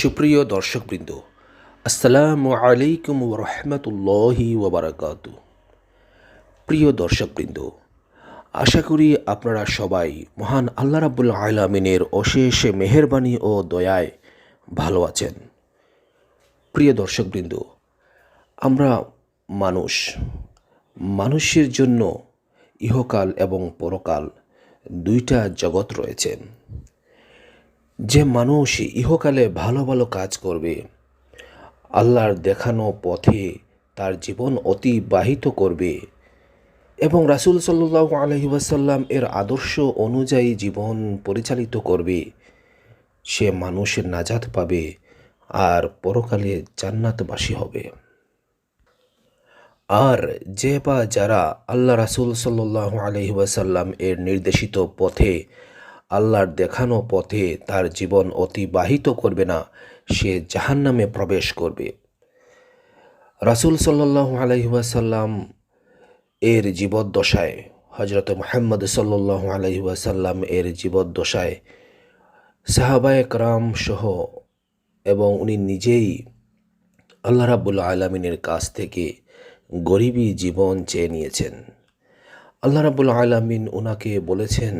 সুপ্রিয় দর্শকবৃন্দ, আসসালামু আলাইকুম রহমতুল্লাহি ওবরাকাত প্রিয় দর্শকবৃন্দ, আশা করি আপনারা সবাই মহান আল্লাহ রাবুল আলমিনের অশেষ মেহেরবানি ও দয়ায় ভালো আছেন। প্রিয় দর্শকবৃন্দ, আমরা মানুষ, মানুষের জন্য ইহকাল এবং পরকাল দুইটা জগৎ রয়েছে। যে মানুষ ইহকালে ভালো ভালো কাজ করবে, আল্লাহর দেখানো পথে তার জীবন অতিবাহিত করবে এবং রাসুল সাল্লাহ আলহি ওয়াসাল্লাম এর আদর্শ অনুযায়ী জীবন পরিচালিত করবে। সে মানুষের নাজাত পাবে আর পরকালে জান্নাতবাসী হবে। আর যে বা যারা আল্লাহ রাসুল সাল্লাহ আলহি ওয়াসাল্লাম এর নির্দেশিত পথে আল্লাহর দেখানো পথে তার জীবন অতিবাহিত করবে না, সে জাহান্নামে প্রবেশ করবে। রাসুল সাল্লাহ আলহিহাসাল্লাম এর জীবদ্দশায় হজরত মোহাম্মদ সাল্লাহ আলহিহাসাল্লাম এর জীবদ্দশায় সাহাবায় রাম সহ এবং উনি নিজেই আল্লাহ রাবুল আলমিনের কাছ থেকে গরিবী জীবন চেয়ে নিয়েছেন। আল্লাহ রাবুল আলমিন ওনাকে বলেছেন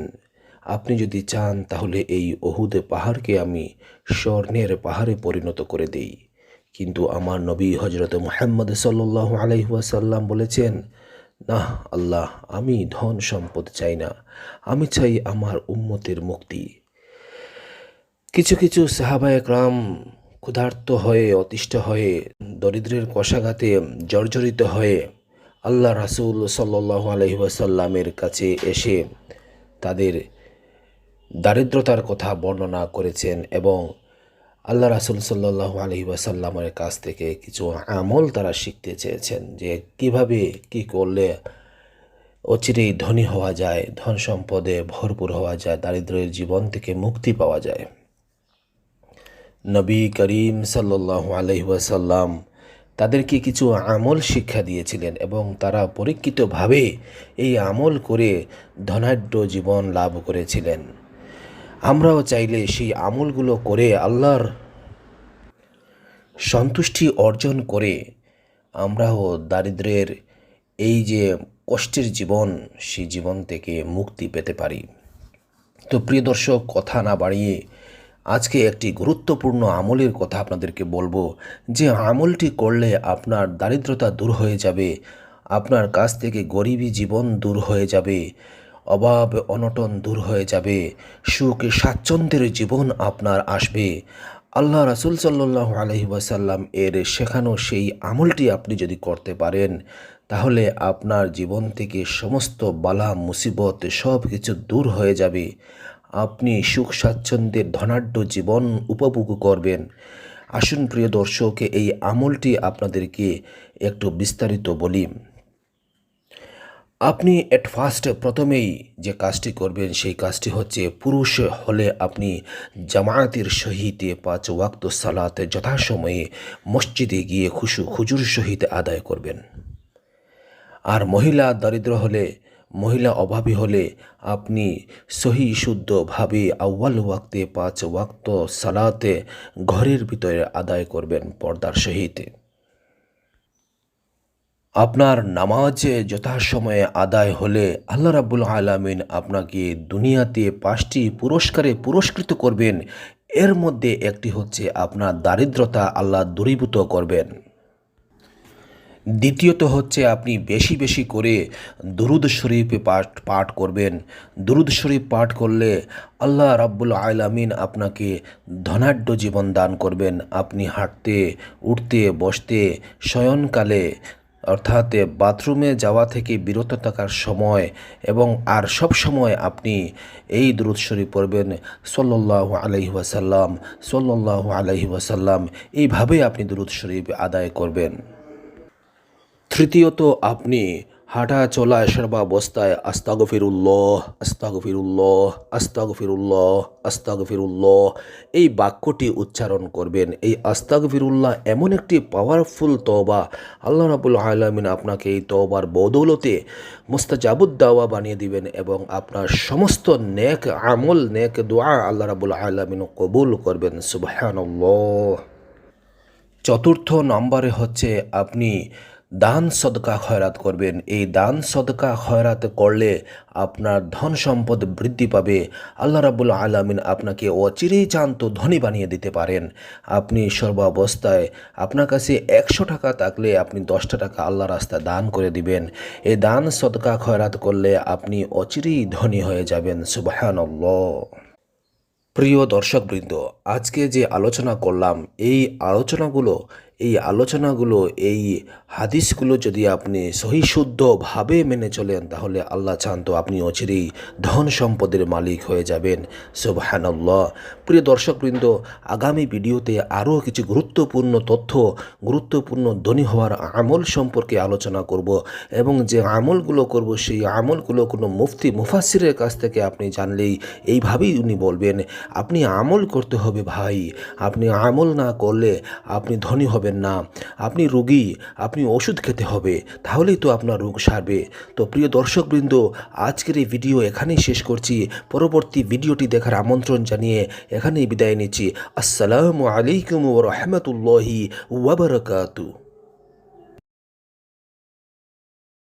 আপনি যদি চান, তাহলে এই অহুদে পাহাড়কে আমি স্বর্ণের পাহাড়ে পরিণত করে দেই। কিন্তু আমার নবী হজরত মোহাম্মদ সাল্লাহ আলহিহাসাল্লাম বলেছেন না আল্লাহ, আমি ধন সম্পদ চাই না। আমি চাই আমার উম্মতের মুক্তি। কিছু কিছু সাহাবায়ক রাম ক্ষুধার্ত হয়ে, অতিষ্ঠ হয়ে, দরিদ্রের কষাঘাতে জর্জরিত হয়ে আল্লাহ রাসুল সাল্লাহ আলহিহাসাল্লামের কাছে এসে তাদের দারিদ্রতার কথা বর্ণনা করেছেন এবং আল্লাহ রাসুল সাল্লাহ আলহি কাছ থেকে কিছু আমল তারা শিখতে চেয়েছেন যে কীভাবে কি করলে অচিরেই ধনী হওয়া যায়, ধন সম্পদে ভরপুর হওয়া যায় দারিদ্রের জীবন থেকে মুক্তি পাওয়া যায়। নবী করিম সাল্লাহ আলহি ওয়াসাল্লাম তাদেরকে কিছু আমল শিক্ষা দিয়েছিলেন এবং তারা পরীক্ষিতভাবে এই আমল করে ধনাঢ্য জীবন লাভ করেছিলেন? আমরাও চাইলে সেই আমলগুলো করে আল্লাহর সন্তুষ্টি অর্জন করে আমরাও দারিদ্রের এই যে কষ্টের জীবন, সেই জীবন থেকে মুক্তি পেতে পারি। তো প্রিয় দর্শক, কথা না বাড়িয়ে আজকে একটি গুরুত্বপূর্ণ আমলের কথা আপনাদেরকে বলব। যে আমলটি করলে আপনার দারিদ্রতা দূর হয়ে যাবে, আপনার কাছ থেকে গরিবী জীবন দূর হয়ে যাবে। অভাব অনটন দূর হয়ে যাবে। সুখ স্বাচ্ছন্দ্যের জীবন আপনার আসবে। আল্লাহ রাসুল সাল্লাহ আলহি ওয়াসাল্লাম এর শেখানো সেই আমলটি আপনি যদি করতে পারেন, তাহলে আপনার জীবন থেকে সমস্ত বালা, মুসিবত সব কিছু দূর হয়ে যাবে। আপনি সুখ স্বাচ্ছন্দ্যের ধনাঢ্য জীবন উপভোগ করবেন। আসুন প্রিয় দর্শক, এই আমলটি আপনাদেরকে একটু বিস্তারিত বলি। আপনি এট ফার্স্ট প্রথমেই যে কাজটি করবেন, সেই কাজটি হচ্ছে পুরুষ হলে আপনি জামায়াতের সহিতে পাঁচ ওয়াক্ত সালাতে যথাসময়ে মসজিদে গিয়ে খুশু খুজুর সহিত আদায় করবেন। আর মহিলা দরিদ্র হলে, মহিলা অভাবী হলে আপনি সহি শুদ্ধভাবে আউ্বাল ওয়াক্তে পাঁচ ওয়াক্ত সালাতে ঘরের ভিতরে আদায় করবেন পর্দার সহিতে। আপনার নামাজ যথাসময়ে আদায় হলে আল্লাহ রাবুল আলমিন আপনাকে দুনিয়াতে পাঁচটি পুরস্কারে পুরস্কৃত করবেন। এর মধ্যে একটি হচ্ছে আপনার দারিদ্রতা আল্লাহ দূরীভূত করবেন। দ্বিতীয়ত হচ্ছে আপনি বেশি বেশি করে দুরুদ শরীফে পাঠ পাঠ করবেন। দুরুদ শরীফ পাঠ করলে আল্লাহ রাব্বুল আলামিন আপনাকে ধনাঢ্য জীবন দান করবেন। আপনি হাঁটতে, উঠতে, বসতে, শয়নকালে অর্থাৎ বাথরুমে যাওয়া থেকে বিরত থাকার সময় এবং আর সব সময় আপনি এই দুরুদ শরীফ পড়বেন সল্লাহ আলহি ওয়াসাল্লাম সল্লাহ আলহি ওয়াসাল্লাম। এইভাবেই আপনি দ্রুত শরীফ আদায় করবেন। তৃতীয়ত আপনি হাঁটা চলা সর্বাবস্থায় আস্তাগফিরুল্লাহ আস্তাগফিরুল্লাহ আস্তাগফিরুল্লাহ আস্তাগফিরুল্লাহ। এই বাক্যটি উচ্চারণ করবেন। এই আস্তাগফিরুল্লাহ এমন একটি পাওয়ারফুল তওবা। আল্লাহ রাবুল আলমিন আপনাকে এই তওবার বদৌলতে মুস্তাজাবুদ দাওয়া বানিয়ে দিবেন এবং আপনার সমস্ত নেক আমল, নেক দোয়া আল্লাহ রাবুল আলমিন কবুল করবেন। সুবহানাল্লাহ। চতুর্থ নম্বরে হচ্ছে আপনি দান সদকা খয়রাত করবেন। এই দান সদকা খয়রাত করলে আপনার ধন সম্পদ বৃদ্ধি পাবে। আল্লাহ রাবুল আলমিন আপনাকে অচিরেই চান্ত ধনী বানিয়ে দিতে পারেন। আপনি সর্বাবস্থায় আপনার কাছে একশো টাকা থাকলে আপনি দশটা টাকা আল্লাহ রাস্তায় দান করে দিবেন। এই দান সদকা খয়রাত করলে আপনি অচিরেই ধনী হয়ে যাবেন। সুবাহানল্লাহ। প্রিয় দর্শকবৃন্দ, আজকে যে আলোচনা করলাম, এই আলোচনাগুলো এই আলোচনাগুলো, এই হাদিসগুলো যদি আপনি সহিশুদ্ধভাবে মেনে চলেন, তাহলে আল্লাহ চান তো আপনি অচিরেই ধন সম্পদের মালিক হয়ে যাবেন। সুবহানাল্লাহ। প্রিয় দর্শকবৃন্দ, আগামী ভিডিওতে আরও কিছু গুরুত্বপূর্ণ তথ্য, গুরুত্বপূর্ণ ধনী হওয়ার আমল সম্পর্কে আলোচনা করব এবং যে আমলগুলো করব, সেই আমলগুলো কোনো মুফতি মুফাসিরের কাছ থেকে আপনি জানলেই এইভাবেই উনি বলবেন, আপনি আমল করতে হবে ভাই, আপনি আমল না করলে আপনি ধনী হবেন না, আপনি রোগী, আপনি ওষুধ খেতে হবে, তাহলেই তো আপনার রোগ সারবে। তো প্রিয় দর্শকবৃন্দ, আজকের এই ভিডিও এখানেই শেষ করছি। পরবর্তী ভিডিওটি দেখার আমন্ত্রণ জানিয়ে এখানেই বিদায় নিচ্ছি। আসসালামু আলাইকুম রহমতুল্লাহি ওয়াবারকাতু